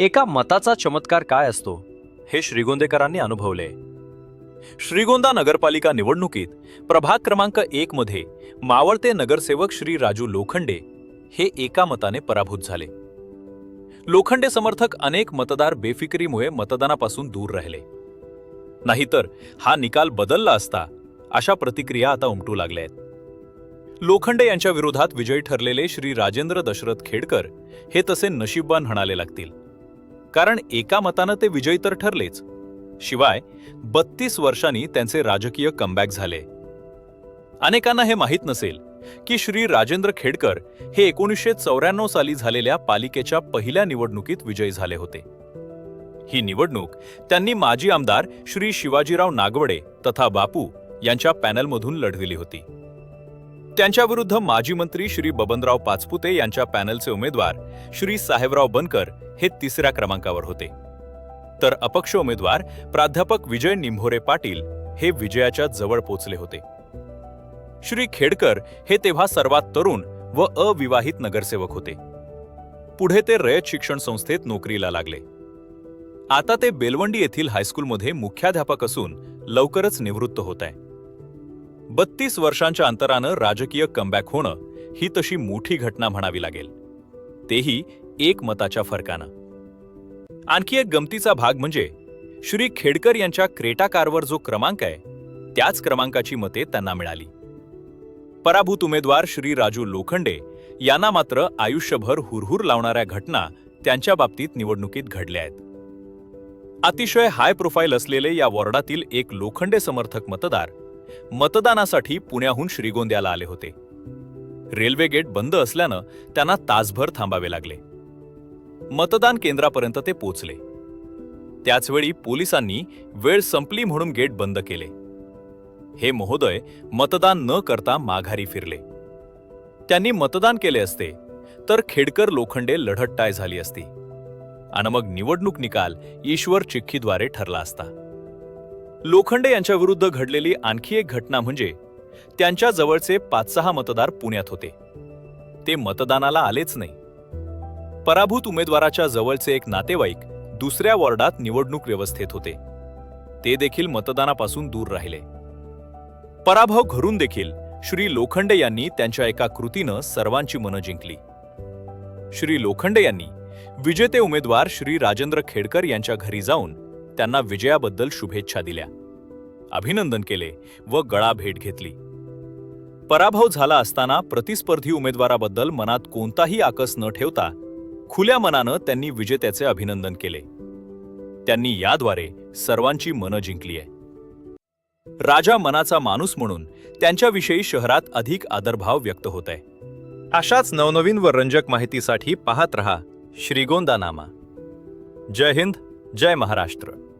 एका मताचा चमत्कार काय असतो हे श्रीगोंदेकरांनी अनुभवले. श्रीगोंदा नगरपालिका निवडणुकीत प्रभाग क्रमांक एक मध्ये मावळते नगरसेवक श्री राजू लोखंडे हे एका मताने पराभूत झाले. लोखंडे समर्थक अनेक मतदार बेफिकिरीमुळे मतदानापासून दूर राहिले. नाहीतर हा निकाल बदलला असता अशा प्रतिक्रिया आता उमटू लागल्या आहेत. लोखंडे यांच्या विरोधात विजयी ठरलेले श्री राजेंद्र दशरथ खेडकर हे तसे नशीबवान म्हणाले लागतील. कारण एका मतानं ते विजयी तर ठरलेच. शिवाय बत्तीस वर्षांनी त्यांचे राजकीय कमबॅक झाले. अनेकांना हे माहीत नसेल की श्री राजेंद्र खेडकर हे एकोणीसशे चौऱ्याण्णव साली झालेल्या पालिकेच्या पहिल्या निवडणुकीत विजयी झाले होते. ही निवडणूक त्यांनी माजी आमदार श्री शिवाजीराव नागवडे तथा बापू यांच्या पॅनलमधून लढविली होती. त्यांच्याविरुद्ध माजी मंत्री श्री बबनराव पाचपुते यांच्या पॅनलचे उमेदवार श्री साहेबराव बनकर हे तिसऱ्या क्रमांकावर होते. तर अपक्ष उमेदवार प्राध्यापक विजय निंभोरे पाटील हे विजयाच्या जवळ पोचले होते. श्री खेडकर हे तेव्हा सर्वात तरुण व अविवाहित नगरसेवक होते. पुढे ते रयत शिक्षण संस्थेत नोकरीला लागले. आता ते बेलवंडी येथील हायस्कूलमध्ये मुख्याध्यापक असून लवकरच निवृत्त होत आहे. बत्तीस वर्षांच्या अंतरानं राजकीय कमबॅक होणं ही तशी मोठी घटना म्हणावी लागेल. तेही एक मताच्या फरकानं. आणखी एक गमतीचा भाग म्हणजे श्री खेडकर यांच्या क्रेटा कारवर जो क्रमांक आहे त्याच क्रमांकाची मते त्यांना मिळाली. पराभूत उमेदवार श्री राजू लोखंडे यांना मात्र आयुष्यभर हुरहुर लावणाऱ्या घटना त्यांच्या बाबतीत निवडणुकीत घडल्या आहेत. अतिशय हाय प्रोफाईल असलेले या वॉर्डातील एक लोखंडे समर्थक मतदार मतदानासाठी पुण्याहून श्रीगोंद्याला आले होते. रेल्वे गेट बंद असल्यानं त्यांना तासभर थांबावे लागले. मतदान केंद्रापर्यंत ते पोचले. त्याचवेळी पोलिसांनी वेळ संपली म्हणून गेट बंद केले. हे महोदय मतदान न करता माघारी फिरले. त्यांनी मतदान केले असते तर खेडकर लोखंडे लढत झाली असती. आणि मग निवडणूक निकाल ईश्वर चिठ्ठीद्वारे ठरला असता. लोखंडे यांच्याविरुद्ध घडलेली आणखी एक घटना म्हणजे त्यांच्या जवळचे पाच सहा मतदार पुण्यात होते. ते मतदानाला आलेच नाही. पराभूत उमेदवाराच्या जवळचे एक नातेवाईक दुसऱ्या वॉर्डात निवडणूक व्यवस्थेत होते. ते देखील मतदानापासून दूर राहिले. पराभव घरून देखील श्री लोखंडे यांनी त्यांच्या एका कृतीनं सर्वांची मनं जिंकली. श्री लोखंडे यांनी विजेते उमेदवार श्री राजेंद्र खेडकर यांच्या घरी जाऊन त्यांना विजयाबद्दल शुभेच्छा दिल्या. अभिनंदन केले व गळा भेट घेतली. पराभव झाला असताना प्रतिस्पर्धी उमेदवाराबद्दल मनात कोणताही आकस न ठेवता खुल्या मनानं त्यांनी विजेत्याचे अभिनंदन केले. त्यांनी याद्वारे सर्वांची मनं जिंकली आहे. राजा मनाचा माणूस म्हणून त्यांच्याविषयी शहरात अधिक आदरभाव व्यक्त होत आहे. अशाच नवनवीन व रंजक माहितीसाठी पाहत रहा श्रीगोंदा नामा जय हिंद. जय महाराष्ट्र.